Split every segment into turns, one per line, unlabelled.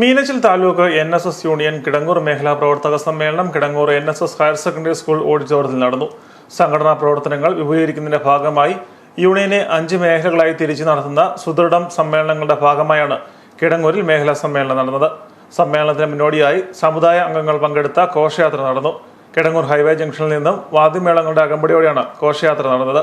Meenachil taluk N S S union Kidangoor മേഖലാ പ്രവർത്തക സമ്മേളനം Kidangoor N S S higher secondary school ഓഡിറ്റോറിയത്തിൽ നടന്നു. സംഘടനാ പ്രവർത്തനങ്ങൾ വിപുലീകരിക്കുന്നതിന്റെ ഭാഗമായി യൂണിയനെ അഞ്ച് മേഖലകളായി തിരിച്ച് നടത്തുന്ന സുദൃഢം സമ്മേളനങ്ങളുടെ ഭാഗമായാണ് കിടങ്ങൂരിൽ മേഖലാ സമ്മേളനം നടന്നത്. സമ്മേളനത്തിന് മുന്നോടിയായി സമുദായ അംഗങ്ങൾ പങ്കെടുത്ത ഘോഷയാത്ര നടന്നു. കിടങ്ങൂർ ഹൈവേ ജംഗ്ഷനിൽ നിന്നും വാദ്യമേളങ്ങളുടെ അകമ്പടിയോടെയാണ് ഘോഷയാത്ര നടന്നത്.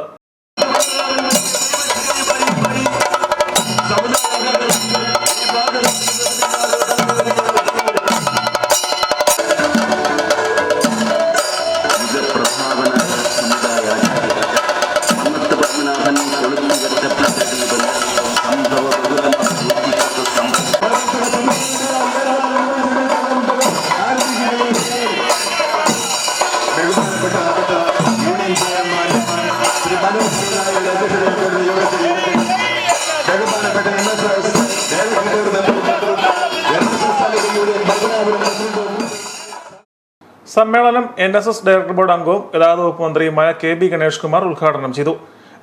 സമ്മേളനം N S S director board അംഗവും ഗതാഗത വകുപ്പ് മന്ത്രിയുമായ കെ ബി ഗണേഷ് കുമാർ ഉദ്ഘാടനം ചെയ്തു.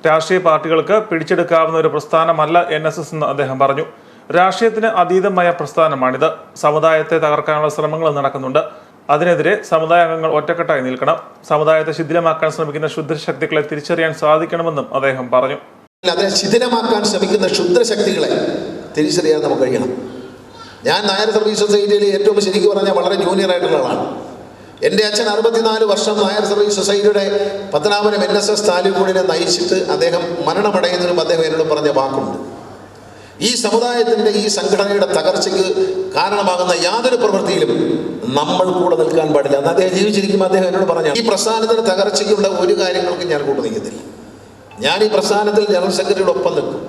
രാഷ്ട്രീയ പാർട്ടികൾക്ക് പിടിച്ചെടുക്കാവുന്ന ഒരു പ്രസ്ഥാനമല്ല എൻ എസ് എസ് എന്ന് അദ്ദേഹം പറഞ്ഞു. രാഷ്ട്രീയത്തിന് അതീതമായ പ്രസ്ഥാനമാണിത്. സമുദായത്തെ തകർക്കാനുള്ള ശ്രമങ്ങൾ നടക്കുന്നുണ്ട്. അതിനെതിരെ സമുദായ അംഗങ്ങൾ ഒറ്റക്കെട്ടായി നിൽക്കണം. സമുദായത്തെ ശിഥിലമാക്കാൻ ശ്രമിക്കുന്ന ശുദ്ധശക്തികളെ തിരിച്ചറിയാൻ സാധിക്കണമെന്നും അദ്ദേഹം പറഞ്ഞു.
അതിനെ ശിഥിലമാക്കാൻ ശ്രമിക്കുന്ന ശുദ്ധശക്തികളെ തിരിച്ചറിയാൻ നമുക്ക് കഴിയണം. ഞാൻ നായർ സർവീസ് സൊസൈറ്റിയിൽ ഏറ്റവും ശരിക്കും പറഞ്ഞാൽ വളരെ ജൂനിയർ ആയിട്ടുള്ള ആളാണ് എന്റെ അച്ഛൻ അറുപത്തിനാല് വർഷം നായർ സർവീസ് സൊസൈറ്റിയുടെ പത്തനാപുരം എൻ എസ് എസ് താലൂക്കൂടിനെ നയിച്ചിട്ട് അദ്ദേഹം മരണമടയുന്നതിനും അദ്ദേഹം എന്നോട് പറഞ്ഞ വാക്കുണ്ട്. ഈ സമുദായത്തിന്റെ ഈ സംഘടനയുടെ തകർച്ചയ്ക്ക് കാരണമാകുന്ന യാതൊരു പ്രവൃത്തിയിലും നമ്മൾ കൂടെ നിൽക്കാൻ പാടില്ല. അന്ന് അദ്ദേഹം ജീവിച്ചിരിക്കുമ്പോൾ അദ്ദേഹം എന്നോട് പറഞ്ഞു ഈ പ്രസ്ഥാനത്തിന്റെ തകർച്ചയ്ക്കുള്ള ഒരു കാര്യങ്ങൾക്കും ഞാൻ കൂടെ നിൽക്കുന്നില്ല ഞാൻ ഈ പ്രസ്ഥാനത്തിൽ ജനറൽ സെക്രട്ടറിയുടെ ഒപ്പം നിൽക്കും.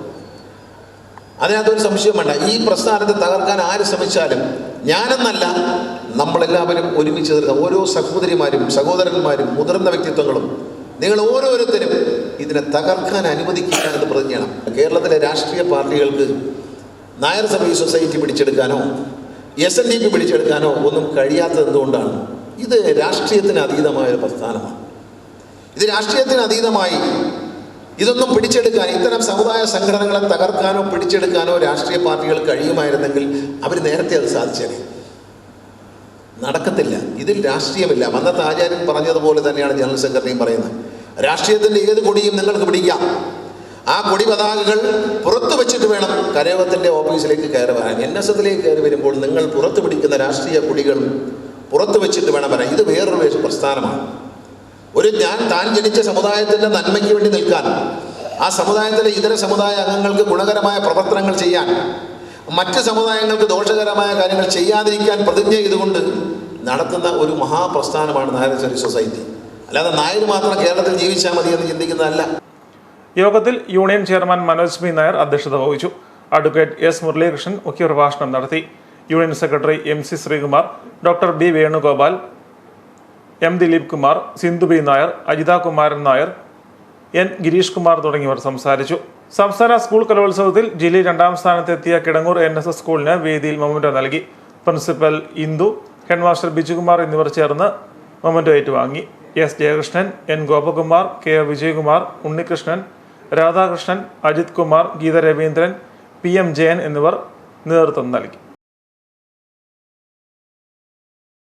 അതിനകത്തൊരു സംശയം വേണ്ട. ഈ പ്രസ്ഥാനത്തെ തകർക്കാൻ ആര് ശ്രമിച്ചാലും ഞാനെന്നല്ല നമ്മളെല്ലാവരും ഒരുമിച്ച് നിൽക്കുക ഓരോ സഹോദരിമാരും സഹോദരന്മാരും മുതിർന്ന വ്യക്തിത്വങ്ങളും നിങ്ങൾ ഓരോരുത്തരും ഇതിനെ തകർക്കാൻ അനുവദിക്കില്ല എന്ന് പ്രതിജ്ഞയാണ്. കേരളത്തിലെ രാഷ്ട്രീയ പാർട്ടികൾക്ക് നായർ സർവീസ് സൊസൈറ്റി പിടിച്ചെടുക്കാനോ എസ് എൻ ഡി പി പിടിച്ചെടുക്കാനോ ഒന്നും കഴിയാത്തത് എന്തുകൊണ്ടാണ്? ഇത് രാഷ്ട്രീയത്തിന് അതീതമായ ഒരു പ്രസ്ഥാനമാണ്. ഇത് രാഷ്ട്രീയത്തിന് അതീതമായി ഇതൊന്നും പിടിച്ചെടുക്കാൻ ഇത്തരം സമുദായ സംഘടനകളെ തകർക്കാനോ പിടിച്ചെടുക്കാനോ രാഷ്ട്രീയ പാർട്ടികൾ കഴിയുമായിരുന്നെങ്കിൽ അവർ നേരത്തെ അത് സാധിച്ചേനെ. നടക്കത്തില്ല. ഇതിൽ രാഷ്ട്രീയമില്ല. അന്നത്തെ ആചാര്യൻ പറഞ്ഞതുപോലെ തന്നെയാണ് ജനറൽ സെക്രട്ടറിയും പറയുന്നത്. രാഷ്ട്രീയത്തിന്റെ ഏത് കൊടിയും നിങ്ങൾക്ക് പിടിക്കാം. ആ കൊടി പതാകകൾ പുറത്തു വെച്ചിട്ട് വേണം കരയോഗത്തിന്റെ ഓഫീസിലേക്ക് കയറി വരാൻ. എൻ എസ് എസിലേക്ക് കയറി വരുമ്പോൾ നിങ്ങൾ പുറത്തു പിടിക്കുന്ന രാഷ്ട്രീയ കൊടികൾ പുറത്തു വെച്ചിട്ട് വേണം വരാൻ. ഇത് വേറൊരു പ്രസ്ഥാനമാണ്. ഒരു ഞാൻ താൻ ജനിച്ച സമുദായത്തിന്റെ നന്മയ്ക്ക് വേണ്ടി നിൽക്കാൻ ആ സമുദായത്തിലെ ഇതര സമുദായ അംഗങ്ങൾക്ക് ഗുണകരമായ പ്രവർത്തനങ്ങൾ ചെയ്യാൻ മറ്റ് സമുദായങ്ങൾക്ക് ദോഷകരമായ കാര്യങ്ങൾ ചെയ്യാതിരിക്കാൻ പ്രതിജ്ഞ ചെയ്തുകൊണ്ട് നടത്തുന്ന ഒരു മഹാപ്രസ്ഥാനമാണ് നായർ സൊസൈറ്റി. അല്ലാതെ നായർ മാത്രം കേരളത്തിൽ ജീവിച്ചാൽ മതി എന്ന് ചിന്തിക്കുന്നതല്ല.
യോഗത്തിൽ union chairman Manoj B Nair അധ്യക്ഷത വഹിച്ചു. അഡ്വക്കേറ്റ് എസ് മുരളീകൃഷ്ണൻ മുഖ്യപ്രഭാഷണം നടത്തി. Union secretary M C Sreekumar doctor B Venugopal M Dileep Kumar Sindhu B Nair Ajitha Kumaran Nair N Gireesh Kumar തുടങ്ങിയവർ സംസാരിച്ചു. സംസ്ഥാന സ്കൂൾ കലോത്സവത്തിൽ ജില്ലയിൽ രണ്ടാം സ്ഥാനത്തെത്തിയ കിടങ്ങൂർ എൻ എസ് എസ് സ്കൂളിന് വേദിയിൽ മൊമെന്റോ നൽകി. പ്രിൻസിപ്പൽ ഇന്ദു ഹെഡ്മാസ്റ്റർ ബിജുകുമാർ എന്നിവർ ചേർന്ന് മൊമെന്റോ ഏറ്റുവാങ്ങി. S Jayakrishnan N Gopakumar K Vijayakumar Unnikrishnan Radhakrishnan Ajith Kumar Geetha Raveendran P M Jayan എന്നിവർ നേതൃത്വം നൽകി.